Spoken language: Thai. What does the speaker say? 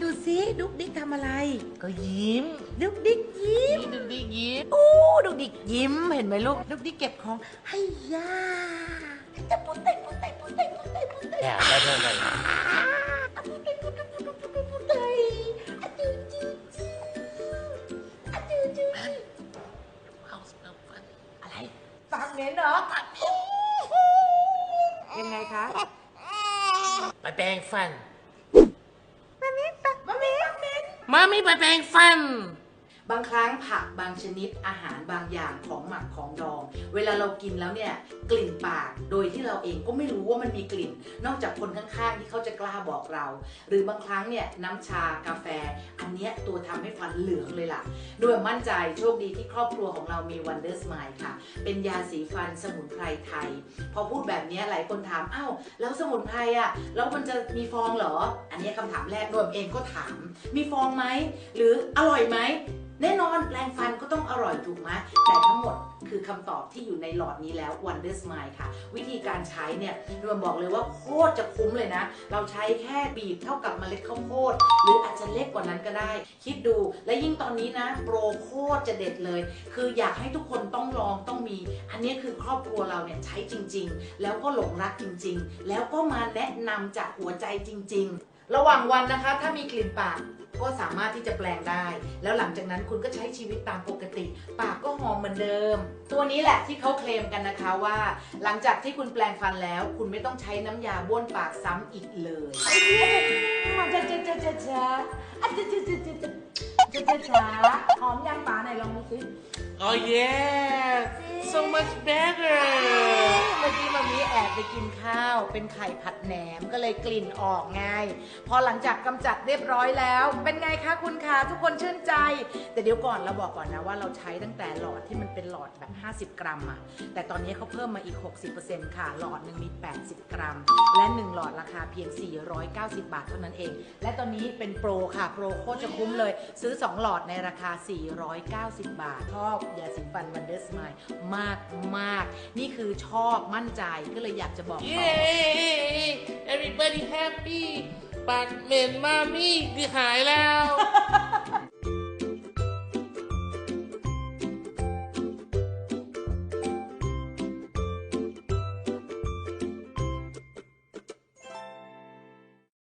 ดูสิดุกดิกทำอะไร ก็ยิ้มดุกดิกยิ้ม นี่ดูดิยิ้มอู้ดุกดิกยิ้มเห็นไหมลูกดุกดิกเก็บของให้ย่าจะปุ้เตะปุ้เตะปุ้เตะปุ้เตะปุ้เตะแอบได้เท่าไหร่ปุ้เตะปุ้เตะปุ้เตะปุ้เตะปุ้เตะอะจูจูจูอะจูจูจูเอาสเปลฟันอะไรปากเหม็นเหรอยังไงคะ ไปแปรงฟัน มามีปากมามีปากเห มามีไปแปลงฟัน บางครั้งผักบางชนิดอาหารบางอย่างของหมักของดอง เวลาเรากินแล้วเนี่ยกลิ่นปากโดยที่เราเองก็ไม่รู้ว่ามันมีกลิ่น นอกจากคนข้างๆที่เขาจะกล้าบอกเรา หรือบางครั้งเนี่ยน้ำชากาแฟ อันเนี้ยตัวทำให้ฟันเหลืองเลยล่ะด้วยมั่นใจโชคดีที่ครอบครัวของเรามี Wonder Smile ค่ะ เป็นยาสีฟันสมุนไพรไทย พอพูดแบบนี้หลายคนถามอ้าวแล้วสมุนไพรอะแล้วมันจะมีฟองเหรอ อันนี้ยคำถามแรกรวมเองก็ถาม มีฟองไหมหรืออร่อยไหมแน่นอนแปรงฟันก็ต้องอร่อยถูกไหมแต่ทั้งหมดคือคำตอบที่อยู่ในหลอดนี้แล้ว Wonder Smile ค่ะ วิธีการใช้เนี่ยรวมบอกเลยว่าโคตรจะคุ้มเลยนะ เราใช้แค่บีบเท่ากับเมล็ดข้าวโพด หรืออาจจะเล็กกว่านั้นก็ได้ คิดดูและยิ่งตอนนี้นะ โปรโคตรจะเด็ดเลย คืออยากให้ทุกคนต้องลองต้องมี อันนี้คือครอบครัวเราเนี่ยใช้จริง ๆ แล้วก็หลงรักจริง ๆ แล้วก็มาแนะนำจากหัวใจจริง ๆ ระหว่างวันนะคะ ถ้ามีกลิ่นปากก็สามารถที่จะแปลงได้ แล้วหลังจากนั้นคุณก็ใช้ชีวิตตามปกติ ปากก็หอมเหมือนเดิม ตัวนี้แหละที่เขาเคลมกันนะคะว่า หลังจากที่คุณแปลงฟันแล้ว คุณไม่ต้องใช้น้ำยาบ้วนปากซ้ำอีกเลยจ้าจ้าจ้าจ้าจ้าจ้าจ้าจ้าจ้าจ้าจ้าจ้าหอมยังปาไหนลองดูสิ Oh yeah so much better เมื่อกี้ แอบไปกินข้าว เป็นไข่ผัดแหนมก็เลยกลิ่นออกไง พอหลังจากกำจัดเรียบร้อยแล้ว เป็นไงคะคุณคะทุกคนชื่นใจ แต่เดี๋ยวก่อนเราบอกก่อนนะว่าเราใช้ตั้งแต่หลอดที่มันเป็นหลอดแบบ 50 กรัมอะแต่ตอนนี้เขาเพิ่มมาอีก 60%ค่ะ หลอดหนึ่งมี 80 กรัม และ 1 หลอดราคาเพียง 490 บาทเท่านั้นเอง และตอนนี้เป็นโปรค่ะ โปรโคตรจะคุ้มเลย ซื้อ 2 หลอดในราคา 490 บาทชอบยาสีฟันวันเดอร์สไมล์มากมากนี่คือชอบมั่นใจก็เลยอยากจะบอกต่อ Yay everybody happy ปากเหม็นมามี่คือหายแล้ว